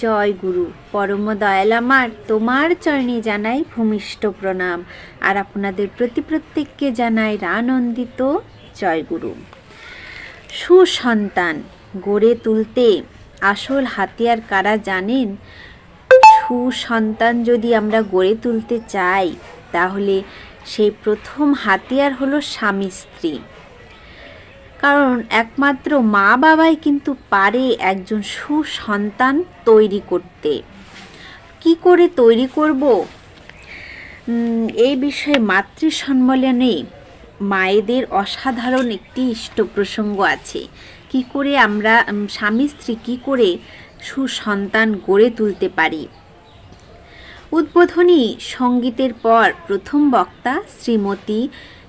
জয় গুরু। পরম দয়াল আমার, তোমার চরণে জানাই ভূমিষ্ঠ প্রণাম। আর আপনাদের প্রতি প্রত্যেককে জানাই রানন্দিত জয় গুরু। সুসন্তান, গড়ে তুলতে আসল হাতিয়ার কারা জানেন? সুসন্তান যদি আমরা গড়ে তুলতে চাই, তাহলে সেই প্রথম হাতিয়ার হলো স্বামী স্ত্রী কারণ একমাত্র মা বাবাই কিন্তু পারে একজন সুসন্তান তৈরি করতে। কি করে তৈরি করব? এই বিষয়ে মাতৃ সম্মেলনে মায়েদের অসাধারণ একটি ইষ্ট প্রসঙ্গ আছে। কি করে আমরা স্বামী স্ত্রী কি করে সুসন্তান গড়ে তুলতে পারি? উদ্বোধনী সঙ্গীতের পর প্রথম বক্তা শ্রীমতী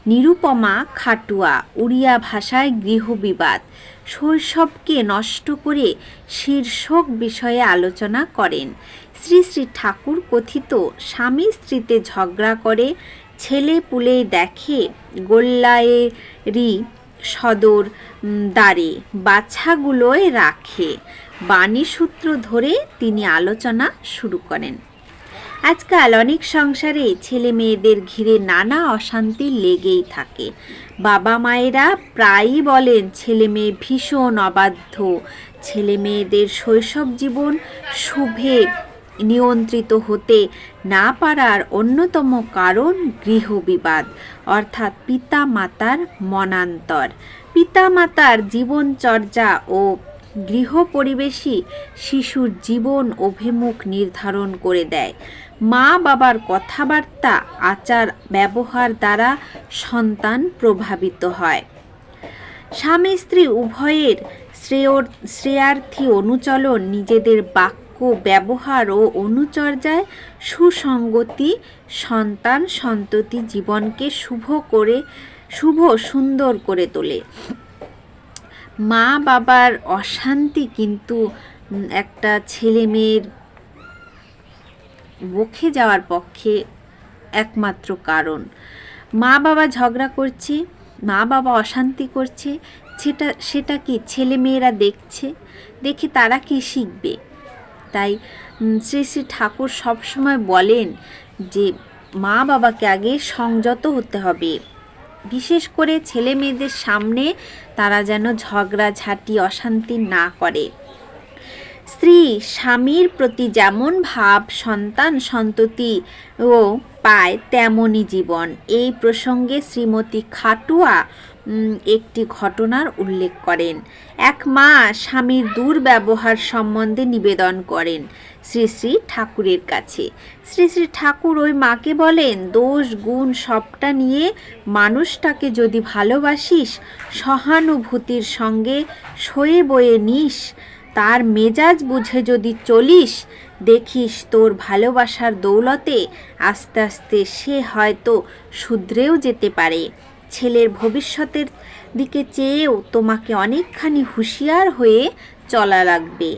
নিরুপমা খাটুয়া, উড়িয়া ভাষায় গৃহবিবাদ, শৈশবকে নষ্ট করে শীর্ষক বিষয়ে আলোচনা করেন। শ্রী শ্রী ঠাকুর কথিত, স্বামী স্ত্রীতে ঝগড়া করে, ছেলে পুলে দেখে গোল্লায়েরই সদর দ্বারে বাচ্চাগুলোয় রাখে। বাণীসূত্র ধরে তিনি আলোচনা শুরু করেন। আজকাল অনেক সংসারে ছেলে মেয়েদের ঘিরে নানা অশান্তি লেগেই থাকে। বাবা মায়েরা প্রায়ই বলেন ছেলে মেয়ে ভীষণ অবাধ্য। ছেলে মেয়েদের শৈশব জীবন শুভে নিয়ন্ত্রিত হতে না পারার অন্যতম কারণ গৃহবিবাদ, অর্থাৎ পিতা মাতার মনান্তর। পিতা মাতার জীবনচর্যা ও গৃহ পরিবেশই শিশুর জীবন অভিমুখ নির্ধারণ করে দেয়। মা বাবার কথাবার্তা, আচার, ব্যবহার দ্বারা সন্তান প্রভাবিত হয়। স্বামী স্ত্রী উভয়ের শ্রেয়র শ্রেয়ার্থী অনুচলন নিজেদের বাক্য, ব্যবহার ও অনুচর্যায় সুসঙ্গতি সন্তান সন্ততি জীবনকে শুভ করে, শুভ সুন্দর করে তোলে। মা বাবার অশান্তি কিন্তু একটা ছেলে মেয়ের বকে যাওয়ার পক্ষে একমাত্র কারণ। মা বাবা ঝগড়া করছে মা বাবা অশান্তি করছে, সেটা সেটা কি ছেলে মেয়েরা দেখছে, দেখে তারা কি শিখবে? তাই শ্রী শ্রী ঠাকুর সবসময় বলেন যে মা বাবাকে আগে সংযত হতে হবে। বিশেষ করে ছেলে মেয়েদের সামনে তারা যেন ঝগড়া ঝাঁটি অশান্তি না করে। স্ত্রী, স্বামীর প্রতি যেমন ভাব, সন্তান সন্ততি ও পায় তেমনই জীবন। এই প্রসঙ্গে শ্রীমতী খাটুয়া একটি ঘটনার উল্লেখ করেন। এক মা স্বামীর দুর্ব্যবহার সম্বন্ধে নিবেদন করেন শ্রী শ্রী ঠাকুরের কাছে। শ্রী শ্রী ঠাকুর ওই মাকে বলেন, দোষ, গুণ সবটা নিয়ে মানুষটাকে যদি ভালোবাসিস, সহানুভূতির সঙ্গে সয়ে বয়ে নিস তার মেজাজ বুঝে যদি চলিস, দেখিস তোর ভালোবাসার দৌলতে আস্তে আস্তে সে হয়তো শুধরেও যেতে পারে। ছেলের ভবিষ্যতের দিকে চেয়েও তোমাকে অনেকখানি হুঁশিয়ার হয়ে চলা লাগবে।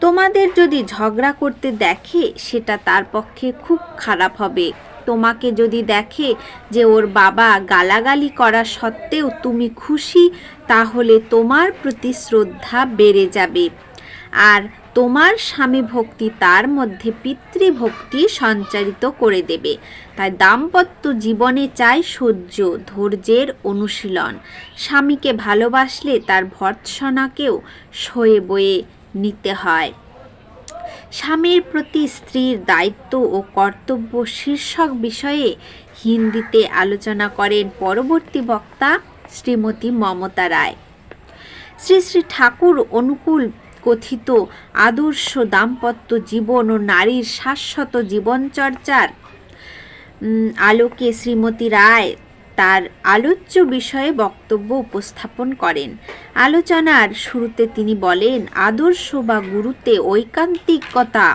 তোমাদের যদি ঝগড়া করতে দেখে, সেটা তার পক্ষে খুব খারাপ হবে। তোমাকে যদি দেখে যে ওর বাবা গালাগালি করা সত্ত্বেও তুমি খুশি, তাহলে তোমার প্রতি শ্রদ্ধা বেড়ে যাবে। আর তোমার স্বামী ভক্তি তার মধ্যে পিতৃভক্তি সঞ্চারিত করে দেবে। তাই দাম্পত্য জীবনে চাই সহ্য, ধৈর্যের অনুশীলন। স্বামীকে ভালোবাসলে তার ভর্ৎসনাকেও সয়ে বয়ে নিতে হয়। স্বামীর প্রতি স্ত্রীর দায়িত্ব ও কর্তব্য শীর্ষক বিষয়ে হিন্দিতে আলোচনা করেন পরবর্তী বক্তা শ্রীমতী মমতা রায়। শ্রী শ্রী ঠাকুর অনুকূল কথিত আদর্শ দাম্পত্য জীবন ও নারীর শাশ্বত জীবনচর্চার আলোকে শ্রীমতী রায় তার আলোচ্য বিষয়ে বক্তব্য উপস্থাপন করেন। আলোচনার শুরুতে তিনি বলেন, আদর্শ বা গুরুতে ঐকান্তিকতা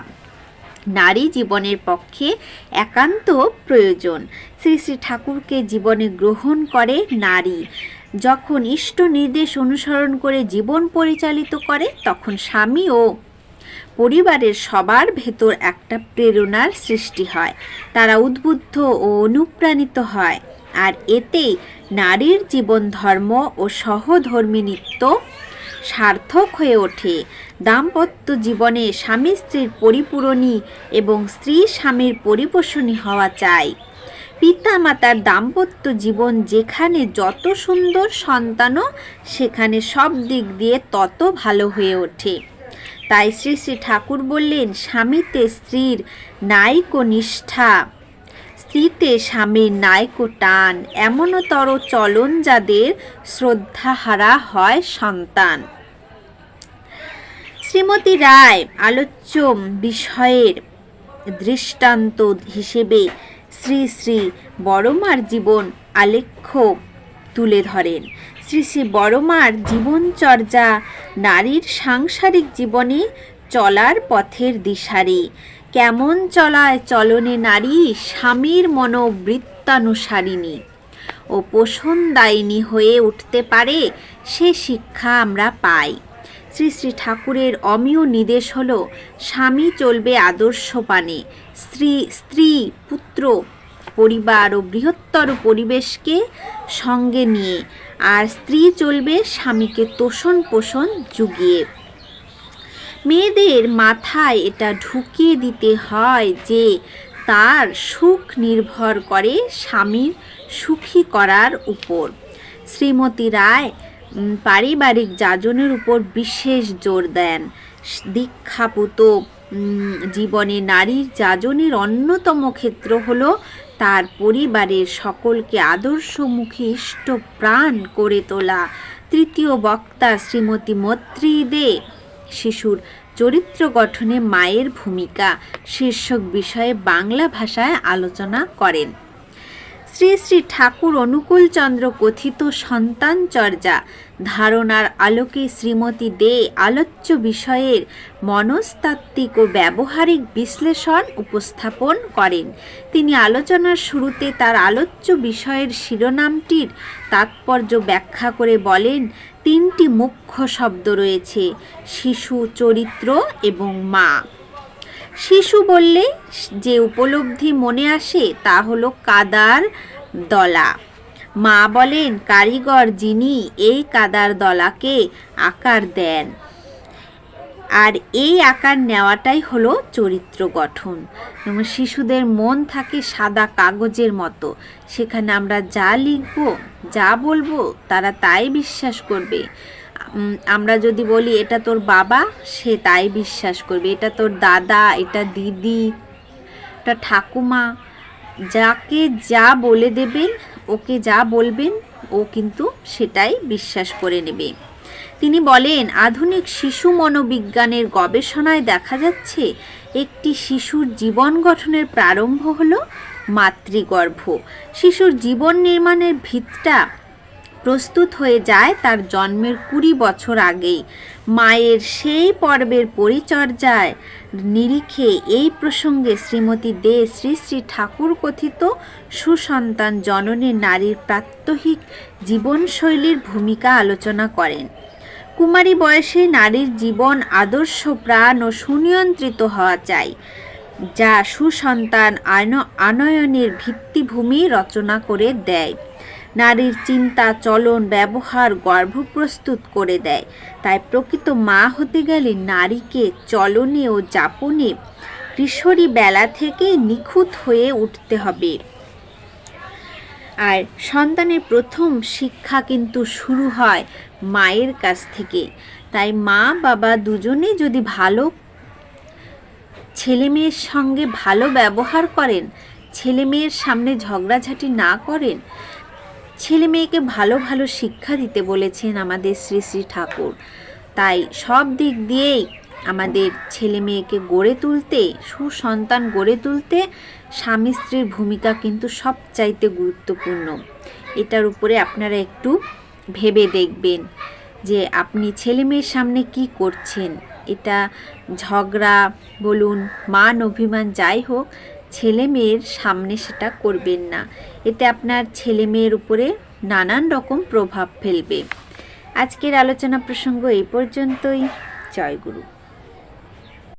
নারী জীবনের পক্ষে একান্ত প্রয়োজন। শ্রী শ্রী ঠাকুরকে জীবনে গ্রহণ করে নারী। যখন ইষ্ট নির্দেশ অনুসরণ করে জীবন পরিচালিত করে, তখন স্বামী ও পরিবারের সবার ভেতর একটা প্রেরণার সৃষ্টি হয়। তারা উদ্বুদ্ধ ও অনুপ্রাণিত হয়। আর এতে নারীর জীবন ধর্ম ও সহধর্মিনীত্ব সার্থক হয়ে ওঠে। দাম্পত্য জীবনে স্বামী স্ত্রীর পরিপূরণী এবং স্ত্রী স্বামীর পরিপোষণী হওয়া চাই। পিতা মাতার দাম্পত্য জীবন যেখানে যত সুন্দর সন্তানও, সেখানে সব দিক দিয়ে তত ভালো হয়ে ওঠে। তাই শ্রী শ্রী ঠাকুর বললেন, স্বামীতে স্ত্রীর নায়িক নিষ্ঠা, স্ত্রীতে স্বামীর নায়ক টান, এমনতর চলন যাদের শ্রদ্ধাহারা হয় সন্তান। শ্রীমতী রায় আলোচ্য বিষয়ের দৃষ্টান্ত হিসেবে শ্রী শ্রী বড়মার জীবন আলেখ্য তুলে ধরেন। শ্রী শ্রী বড়মার জীবনচর্যা নারীর সাংসারিক জীবনে চলার পথের দিশারি। কেমন চলায় চলনে নারী স্বামীর মনোবৃত্তানুসারিণী। ও পোষণদায়িনী হয়ে উঠতে পারে সে শিক্ষা আমরা পাই। শ্রী শ্রী ঠাকুরের অমীয় নির্দেশ হল, স্বামী চলবে আদর্শ পানে স্ত্রী স্ত্রী, পুত্র পরিবার ও বৃহত্তর পরিবেশকে সঙ্গে নিয়ে আর স্ত্রী চলবে স্বামীকে তোষণ পোষণ যুগিয়ে মেয়েদের মাথায় এটা ঢুকিয়ে দিতে হয় যে তার সুখ নির্ভর করে স্বামীর সুখী করার উপর। শ্রীমতী রায় পারিবারিক যাজনের উপর বিশেষ জোর দেন। দীক্ষাপুত জীবনে নারীর যাজনের অন্যতম ক্ষেত্র হলো তার পরিবারের সকলকে আদর্শমুখী ইষ্ট প্রাণ করে তোলা। তৃতীয় বক্তা শ্রীমতী মৈত্রী দে শিশুর চরিত্র গঠনে মায়ের ভূমিকা। শীর্ষক বিষয়ে বাংলা ভাষায় আলোচনা করেন। শ্রী শ্রী ঠাকুর অনুকূলচন্দ্র কথিত সন্তান চর্যা। ধারণার আলোকে শ্রীমতী দে আলোচ্য বিষয়ের মনস্তাত্ত্বিক ও ব্যবহারিক বিশ্লেষণ উপস্থাপন করেন। তিনি আলোচনার শুরুতে তার আলোচ্য বিষয়ের শিরোনামটির তাৎপর্য ব্যাখ্যা করে বলেন, তিনটি মুখ্য শব্দ রয়েছে, শিশু, চরিত্র এবং মা। শিশু বললে, যে উপলব্ধি মনে আসে, তা হলো কাদার দলা। মা বলেন, কারিগর যিনি, এই কাদার দলাকে আকার দেন। আর এই আকার নেওয়াটাই হলো চরিত্র গঠন। শিশুদের মন থাকে সাদা কাগজের মতো। সেখানে আমরা যা লিখব, যা বলব, তারা তাই বিশ্বাস করবে। আমরা যদি বলি, এটা তোর বাবা? সে তাই বিশ্বাস করবে। এটা তোর দাদা, এটা দিদি, এটা ঠাকুমা। যাকে যা বলে দেবেন, ওকে যা বলবেন, ও কিন্তু সেটাই বিশ্বাস করে নেবে। তিনি বলেন, আধুনিক শিশু মনোবিজ্ঞানের গবেষণায় দেখা যাচ্ছে, একটি শিশুর জীবন গঠনের প্রারম্ভ হলো মাতৃগর্ভ। শিশুর জীবন নির্মাণের ভিতটা প্রস্তুত হয়ে যায় তার জন্মের কুড়ি বছর আগেই। মায়ের সেই পর্বের পরিচর্যায় নিরিখে এই প্রসঙ্গে শ্রীমতী দে শ্রী শ্রী ঠাকুর কথিত সুসন্তান জননী নারীর প্রাত্যহিক জীবনশৈলীর ভূমিকা আলোচনা করেন। কুমারী বয়সে নারীর জীবন আদর্শ, প্রাণ ও সুনিয়ন্ত্রিত হওয়া চাই, যা সুসন্তান আনয়নের ভিত্তিভূমি রচনা করে দেয়। নারীর চিন্তা, চলন, ব্যবহার গর্ভ প্রস্তুত করে দেয়। তাই প্রকৃত মা হতে গেলে নারীকে চলনে ও যাপনে কিশোরী বেলা থেকে নিখুঁত হয়ে উঠতে হবে। আর সন্তানের প্রথম শিক্ষা কিন্তু শুরু হয় মায়ের কাছ থেকে। তাই মা, বাবা দুজনে যদি ভালো ছেলে মেয়ের সঙ্গে ভালো ব্যবহার করেন ছেলে মেয়ের সামনে ঝগড়াঝাটি না করেন ছেলে মেয়েকে ভালো ভালো শিক্ষা দিতে বলেছেন আমাদের শ্রী শ্রী ঠাকুর। তাই সব দিক দিয়েই আমাদের ছেলে মেয়েকে গড়ে তুলতে, সুসন্তান গড়ে তুলতে স্বামী স্ত্রীর ভূমিকা কিন্তু সবচাইতে গুরুত্বপূর্ণ। এটার উপরে আপনারা একটু ভেবে দেখবেন যে আপনি ছেলে মেয়ের সামনে কি করছেন। এটা ঝগড়া বলুন, মান, অভিমান যাই হোক ছেলে মেয়ের সামনে সেটা করবেন না। এতে আপনার ছেলে মেয়ের উপরে নানান রকম প্রভাব ফেলবে। আজকের আলোচনা প্রসঙ্গ এই পর্যন্তই। জয় গুরু।